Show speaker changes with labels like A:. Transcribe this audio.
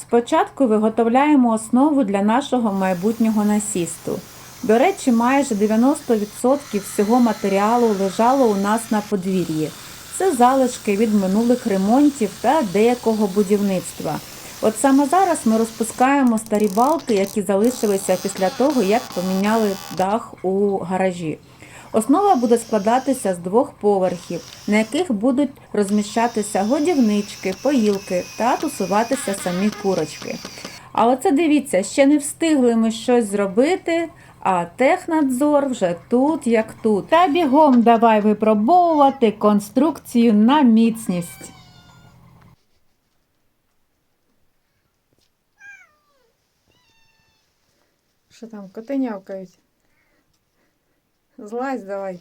A: Спочатку виготовляємо основу для нашого майбутнього насісту. До речі, майже 90% всього матеріалу лежало у нас на подвір'ї. Це залишки від минулих ремонтів та деякого будівництва. От саме зараз ми розпускаємо старі балки, які залишилися після того, як поміняли дах у гаражі. Основа буде складатися з двох поверхів, на яких будуть розміщатися годівнички, поїлки та тусуватися самі курочки. А оце дивіться, ще не встигли ми щось зробити, а технадзор вже тут, як тут. Та бігом давай випробовувати конструкцію на міцність. Що там, коти нявкають? Злазь давай.